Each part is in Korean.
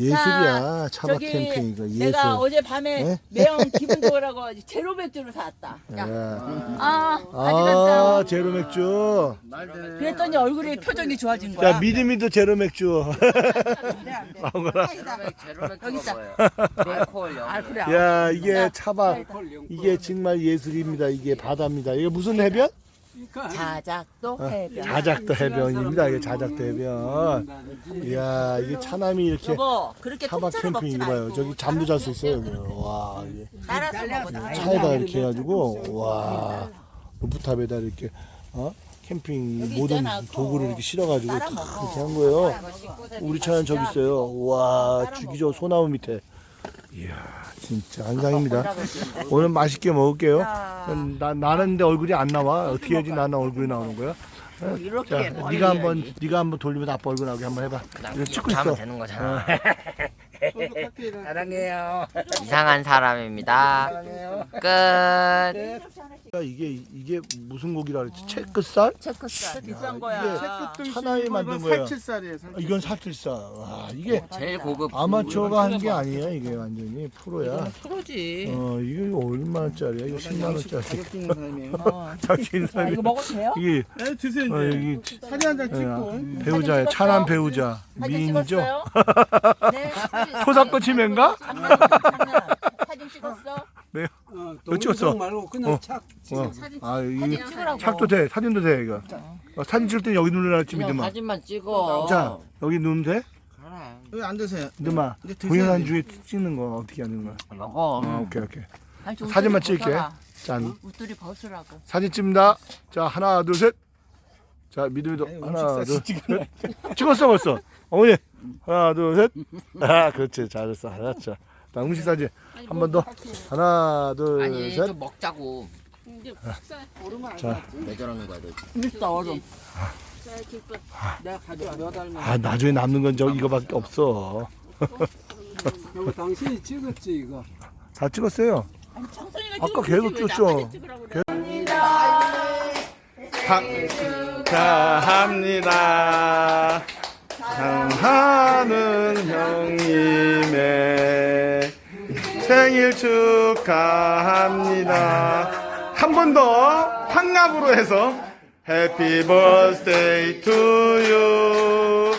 예술이야 차박 저기 캠핑 이거 예술. 내가 어제 밤에 네? 매형 기분 좋으라고 제로 맥주를 사왔다. 야. 예. 아, 아 가져갔어요. 제로 맥주. 그랬더니 얼굴이 표정이 좋아진 거야. 야 믿음이도 제로 맥주. 안 돼, 안 돼. 아무거나. 여기 있다. 아, 그래. 야 이게 차박 자, 이게 정말 예술입니다. 이게 바다입니다. 이게 무슨 해변? 자작도 해변. 자작도 해변입니다. 이게 자작도 해변. 이야 이게 차남이 이렇게 여보, 그렇게 차박 통째로 캠핑 먹지 이거 봐요. 말고. 저기 잠도 잘 수 있어요. 여기. 와 이게 따라서 먹어. 차에다 이렇게 해가지고 와 루프탑에다 이렇게 어 캠핑 모든. 도구를 이렇게 실어가지고 탁. 이렇게 한 거예요. 우리 차는 저기 있어요. 와 죽이죠 소나무 밑에. 이야 진짜 안상입니다. 오늘 맛있게 먹을게요. 나 나는데 얼굴이 안 나와. 어떻게 해야지 나는 얼굴이 나오는 거야? 어? 자, 네가 한번 네가 한번 돌리면서 아빠 얼굴 나오게 한번 해봐. 이거 찍고 있어. 하면 되는 거잖아. 사랑해요. 이상한 사람입니다. 끝. 이게 이게 무슨 고기라 그랬지? 체크살? 체크살 비싼 이게 거야. 차나이 만든 거야. 살칠살이에요. 아, 이건 사칠살. 와 이게 제일 고급. 아마추어가 한게 아니야 이게 완전히 프로야. 프로지. 어 이거 얼마짜리야? 이거 10만 원짜리. 자격 있는 사람이에요. 어. 자기 아, 사람이 이거 먹어도 돼요? 이게 네, 드세요 어, 이제. 여기 사진 한장 어, 찍고. 배우자야 사진 차남 찍었어요? 배우자 사진 미인이죠. 네. 토사꽃이 맨가? 장난, 장난. 사진 찍었어? 네. 어, 너 찍었어? 말고 그냥 어. 착. 어. 아 사진 찍으라고. 착도 돼 사진도 돼 이거. 어, 사진 찍을 때 여기 눌러놨지 그냥 믿음아. 사진만 찍어. 자 여기 누르면 돼? 그래. 여기 앉으세요. 믿음아. 이제 드세요, 동영상 이제. 중에 찍는 거 어떻게 하는 거야? 먹어. 어, 오케이 오케이. 아니, 저 사진만 웃돌이 찍을게. 벗어라. 짠. 웃돌이 벗으라고. 사진 찍습니다. 자 하나 둘 셋. 자 믿음이도 하나 둘 셋. 찍었어 벌써. 어머니 하나 둘 셋. 아 그렇지 잘했어 잘했어. 나 음식 사진 한 번 더. 하나 둘 아니 셋. 좀 먹자고. 자. 왜 저러는 거야 너? 얼음. 내가 가져와 몇. 아 나중에 남는 건 저 이거밖에 없어. 당신이 찍었지 이거. 다 찍었어요. 아까 계속 그래. 축하합니다. 사랑하는 형님의 생일 축하합니다. 한 번더 환갑으로 해서 Happy birthday to you.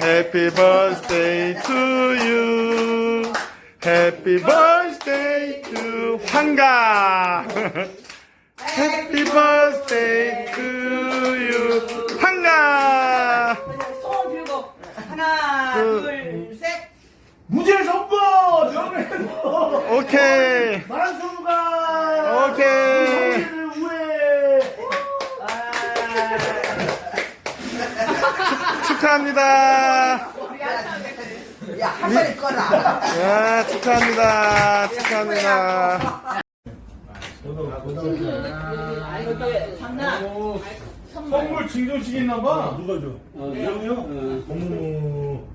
Happy birthday to you. Happy birthday to 환갑. Happy birthday to you. 환갑. 손 들고. 하나, 그- 둘, 셋. 무죄 선고! 오케이. 만수가. 오케이. 축하합니다. 야, 한 번에 꺼라. 야, 축하합니다. 축하합니다. 선물 증정식 있나 봐. 누가 줘? 어, 형이요? 어머.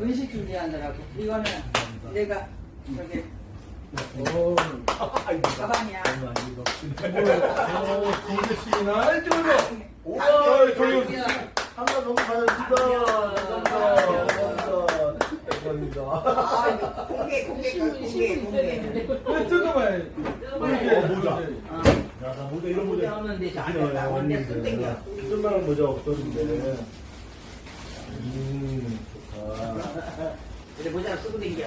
음식 준비하느라고. 이거는 내가 저기 가방이야. 공개식이나 이쪽으로. 오, 저기 한가 너무 가졌습니다. 감사합니다. 감사합니다. 공개 공개 공개 공개. 뜯어봐요. 어, 모자. 야, 나 모자 이런 모자. 없는 데서 안 된다. 원래 손 땡겨. 쓸만한 모자 없었는데. 음, 좋다. 그래 모자 쓰고 땡겨.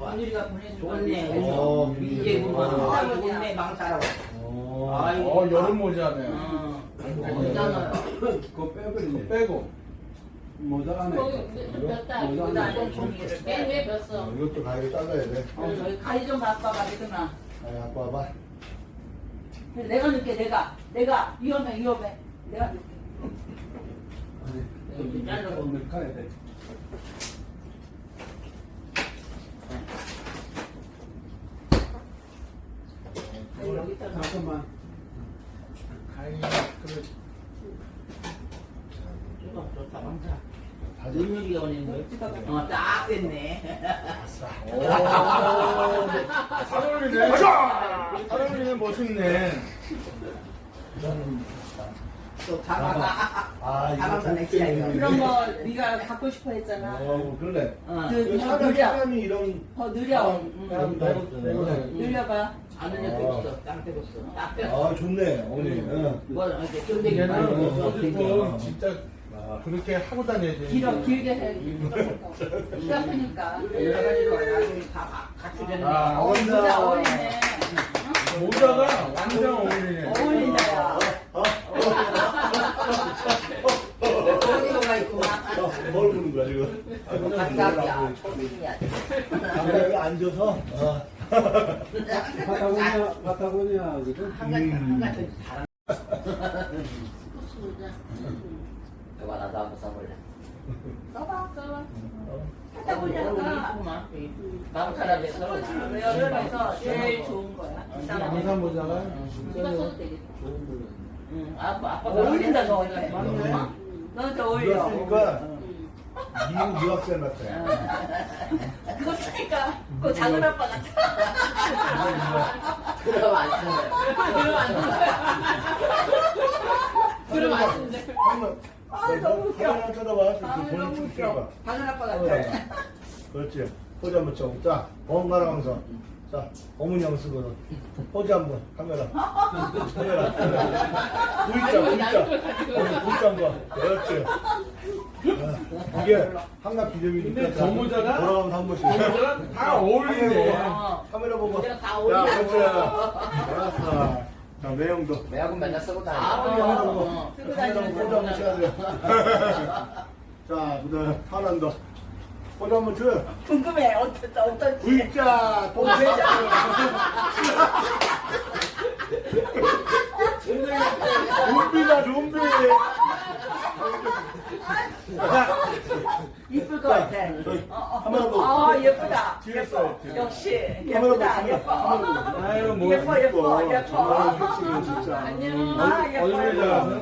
언니가 보내준 좋네. 어, 이게 뭐 아, 좋네 망사라고. 어, 아이고. 어 여름 모자네. 어. 있잖아요. 그거 빼고 이거 빼고 모자 안에. 빼. 어, 이것도 가위로 잘라야 돼. 어, 저기 가위 좀 바꿔봐, 얘들아. 아니, 아빠 봐봐. 내가 넣게, 내가. 내가. 위험해, 위험해. 내가 넣게. 능력이 오는 거. 어, 딱 됐네. 잘 어울리네. 잘 어울리네, 멋있네. 또 가방가. 아 이거 내 그런 거 네가 갖고 싶어 했잖아. 어 그러네 어. 그, 그 더 사람 느려. 사람이 이런 더 느려. 사람 사람 빼고 빼고 늘려봐. 안 흘렸어. 딱 빼고 있어. 딱 빼고. 아 좋네 어머니 응. 뭐 이렇게 쫀득이 말고 어, 뭐 어쨌든 되게. 진짜 그렇게 하고 다녀야 돼. 길어, 길게 해. 키가 크니까. 여러 가지로 나중에 다 갖추려는 아, 어, 거. 모자 어울리네. 모자가 완전 어울리네. 어울린다, 야. 어디가 있구만. 어, 뭘 보는 거야 지금 반갑이야. 초딩이야. 여기 앉아서 어. 파타고니아, 파타고니아, 그죠? 한 가지 한 가지 다른. 저거 나도 한번 써볼래. 써봐, 써봐. 보니까 마음 사람이 서로 여름에서 제일 좋은 거야. 양산 모자가 이거 써도 되겠다. 응, 아빠 아빠 어울린다, 너한테. 맞네. 너한테 어울려. 그랬으니까 미국 유학생 같아 그거 쓰니까 그 작은 아빠 같아. 그럼 안 쓰네. 그러면 안 돼. 그러면 안 돼. 한번 아, 너무 웃겨. 쳐다봐 아, 너무 웃겨. 작은 아빠 같아. 그래. 그렇지. 포즈 한번 쳐. 자, 번갈아 가면서. 자, 어머니 형 쓰거든. 포즈 한 번. 카메라. 카메라. V자, V자. V자 한 번. 그렇지. 아, 이게 한갑 기념이니까. 근데 저 모자가- 돌아가면서 한 번씩. 모자가 다 어울리네. 어. 카메라 보고. 야. 그렇지. 알았어. 자, 매형도. 매하고 맨날 쓰고 다녀. 아, 카메라 보고. 어. 쓰고 카메라 보고 포즈 한번 쳐야 돼. 자, 그 다음에 타란다. 포즈 한번 줘. 궁금해. 어떨, 어떨지. V자, 동세자. 좀비다, 좀비. 이쁠 것 같아. 카메라 보고. 아, 예쁘다. 뒤에서. 예뻐. 역시. 예쁘다. 예뻐. 아유, 뭐. 예뻐, 예뻐, 예뻐. 진짜. 안녕. 아, 예뻐.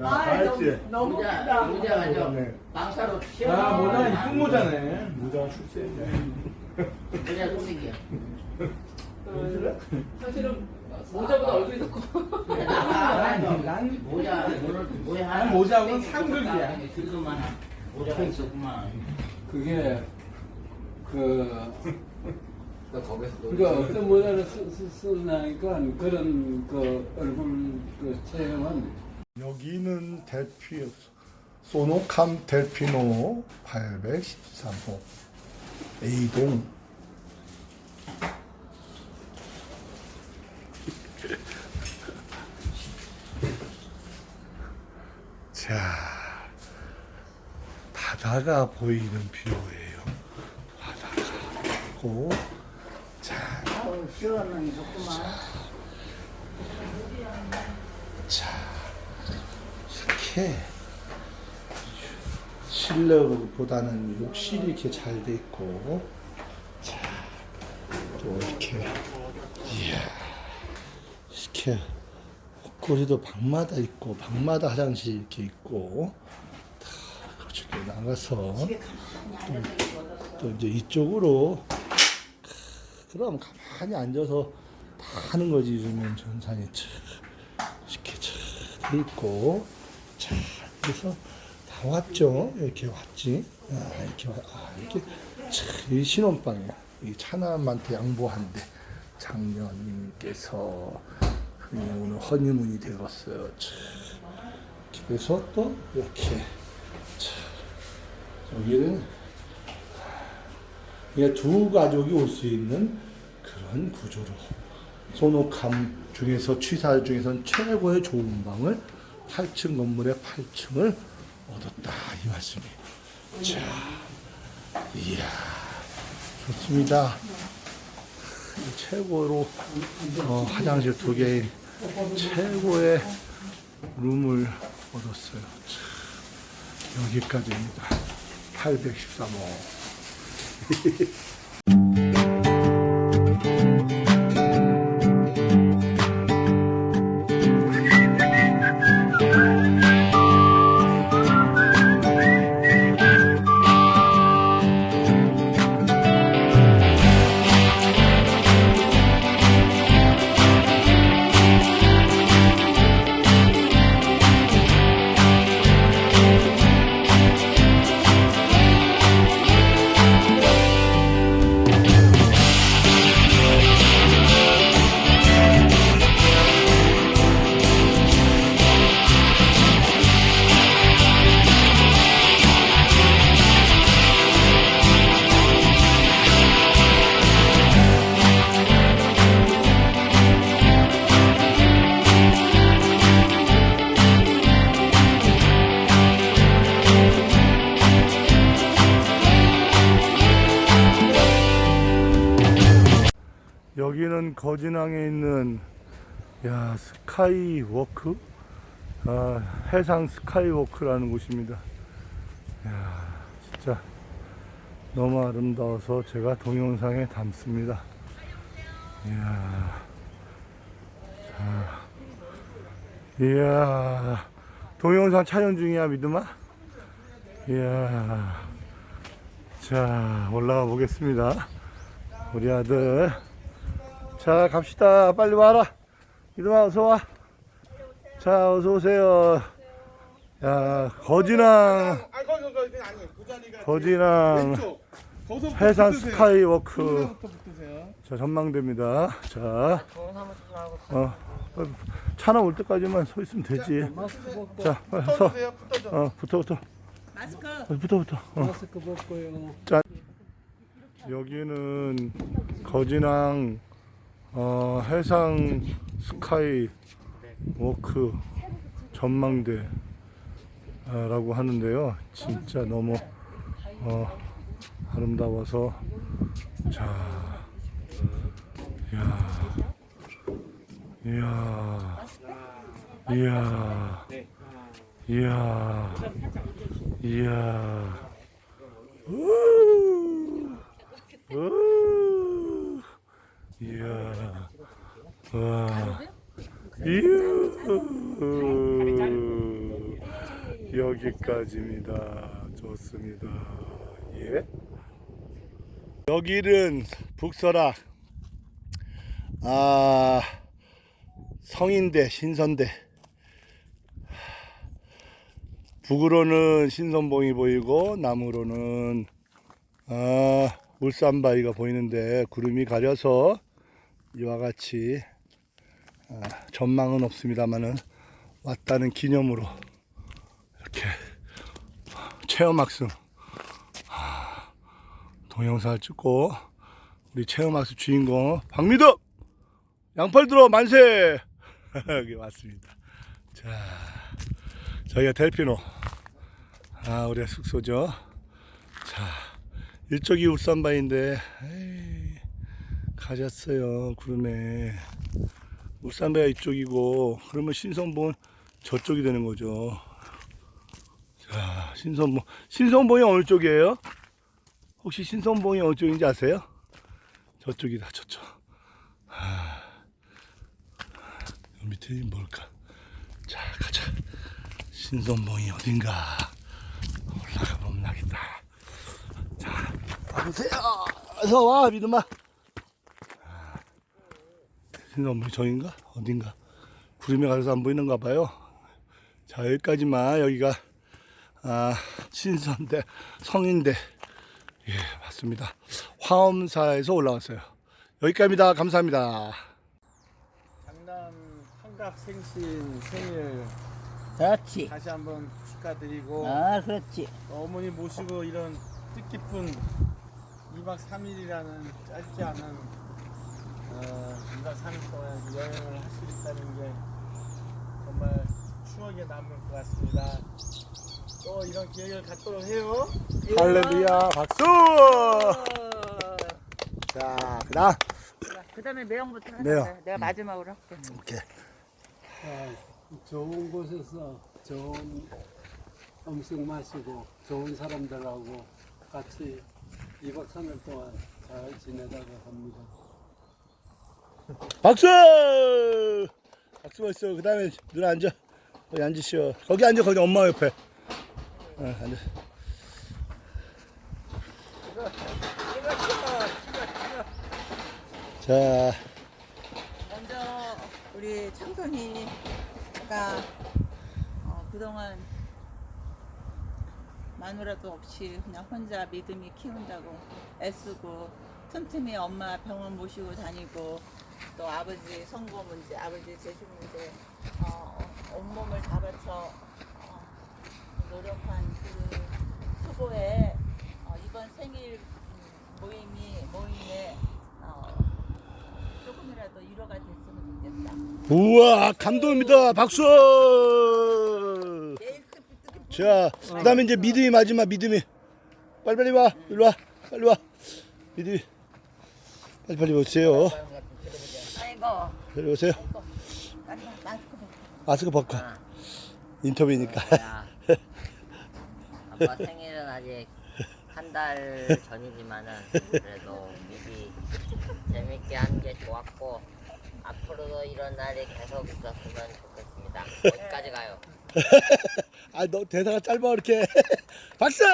아, 다 너무, 했지? 너무 모자 웃기다. 모자 완전 네. 망사로 아, 튀어. 모자 이쁜 모자네. 무장 출세했네. 모자 뚱땡이야. 사실은 모자보다 얼굴이 더 커. 난, 난 모자 오늘 뭐야? 난 모자하고는 상극이야. 들고만 모자가 있었구만. 그게 그 거기서 그러니까 어떤 모자를 쓰, 쓰, 쓰나니까 그런 그 얼굴 그 체형은 여기는 델피 소노캄 델피노 813호 A동. 자 바다가 보이는 뷰예요. 바다가 보이고. 자 아우 시원하니 좋구만. 자, 이렇게 실내보다는 욕실이 이렇게 잘 돼 있고, 자, 또 이렇게, 이야, 이렇게 옷걸이도 방마다 있고, 방마다 화장실 이렇게 있고, 다 그쪽에 나가서 또, 또 이제 이쪽으로 그럼 가만히 앉아서 다 하는 거지 요즘은 전산이 참 돼 있고. 자 그래서 다 왔죠? 이렇게 왔지? 아, 이렇게 와, 아, 이렇게 참, 이 신혼방이야 이 차남한테 양보한데 장녀님께서. 그냥 오늘 허니문이 되었어요. 참. 그래서 또 이렇게 참, 여기는 이게 두 가족이 올 수 있는 그런 구조로. 소노캄 중에서 취사 중에서는 최고의 좋은 방을 8층 건물의 8층을 얻었다 이 말씀이에요. 자, 이야 좋습니다. 최고로 어, 화장실 두 개인 최고의 룸을 얻었어요. 자, 여기까지입니다. 813호. 야 스카이워크 아, 해상 스카이워크라는 곳입니다. 야 진짜 너무 아름다워서 제가 동영상에 담습니다. 이야, 자, 이야, 동영상 촬영 중이야 믿음아. 이야, 자 올라가 보겠습니다. 우리 아들. 자 갑시다. 빨리 와라. 믿음아 어서 와. 자 어서 오세요. 야 거진항 아 거기 거기 아니 그 자리가 거진항 왼쪽 거기서부터 해상 붙으세요. 스카이워크 거기서부터 붙으세요 자 전망대입니다. 자 어, 어, 차 나 올 때까지만 서 있으면 되지. 자 빨리 서. 붙어주세요 붙어줘 어 붙어 붙어. 마스크. 어, 붙어 붙어. 어. 마스크 벗고요. 여기는 거진항 어, 해상 스카이 워크 전망대라고 하는데요. 진짜 너무 어, 아름다워서 자, 이야, 이야, 이야, 이야, 이야. 우! 우! 이야, 와, 이야, 여기까지입니다. 좋습니다. 예. 여기는 북설악, 아, 성인대, 신선대. 북으로는 신선봉이 보이고, 남으로는 아, 울산바위가 보이는데 구름이 가려서 이와 같이 아, 전망은 없습니다만은 왔다는 기념으로 이렇게 체험학습 아, 동영상을 찍고 우리 체험학습 주인공 박미덕 양팔 들어 만세 여기 왔습니다. 자, 저희가 델피노 아 우리 숙소죠. 자. 이쪽이 울산바인데 가졌어요 구름에 울산바가 이쪽이고 그러면 신선봉은 저쪽이 되는 거죠 자 신선봉 신선봉이 어느 쪽이에요? 혹시 신선봉이 어느 쪽인지 아세요? 저쪽이다 저쪽 아, 요 밑에 뭘까 자 가자 신선봉이 어딘가 올라가 보면 나겠다 자, 와보세요. 어서 와, 믿음아. 뭐 저인가? 어딘가? 구름에 가려서 안 보이는가 봐요. 자, 여기까지만, 여기가, 아, 신선대, 성인대. 예, 맞습니다. 화엄사에서 올라왔어요. 여기까지입니다. 감사합니다. 장남 한갑 생신 생일 그렇지. 다시 한번 축하드리고 아, 그렇지. 어머니 모시고 이런 뜻깊은 2박 3일이라는 짧지 않은 어, 2박 3일 동안 여행을 할 수 있다는 게 정말 추억에 남을 것 같습니다. 또 이런 기회를 갖도록 해요. 할렐루야, 박수! 자, 그 다음. 그 다음에 매형부터 하자. 매형. 내가 마지막으로 할게. 오케이. 아, 좋은 곳에서 좋은 음식 마시고 좋은 사람들하고 같이 2박 3일 동안 잘 지내다가 합니다. 박수! 박수 멋있어. 그 다음에 누나 앉아. 거기 앉으시오. 거기 앉아, 거기 엄마 옆에. 어, 앉아. 자, 먼저 우리 창선이가 어, 그동안 마누라도 없이 그냥 혼자 믿음이 키운다고 애쓰고 틈틈이 엄마 병원 모시고 다니고 또 아버지 선거 문제, 아버지 재직 문제 어, 온몸을 다 바쳐 어, 노력한 그 후보에 어, 이번 생일 음, 모임이 모임에 어, 조금이라도 위로가 됐으면 좋겠다. 우와, 감동입니다. 박수! 자, 그 다음에 이제 믿음이 마지막 믿음이. 빨리빨리 와. 일로 와. 빨리 와. 믿음이. 빨리빨리 오세요. 뜨거워. 이리 오세요. 마스크 벗고. 마스크 벗고. 아, 인터뷰니까. 야. 아빠 생일은 아직 한 달 전이지만은 그래도 미리 재밌게 한 게 좋았고 앞으로도 이런 날이 계속 있었으면 좋겠습니다. 어디까지 가요? 아, 너 대사가 짧아, 이렇게. 박수!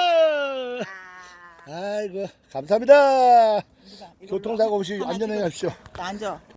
아이고, 감사합니다. 교통사고 없이 찍어. 가십시오. 나 앉아.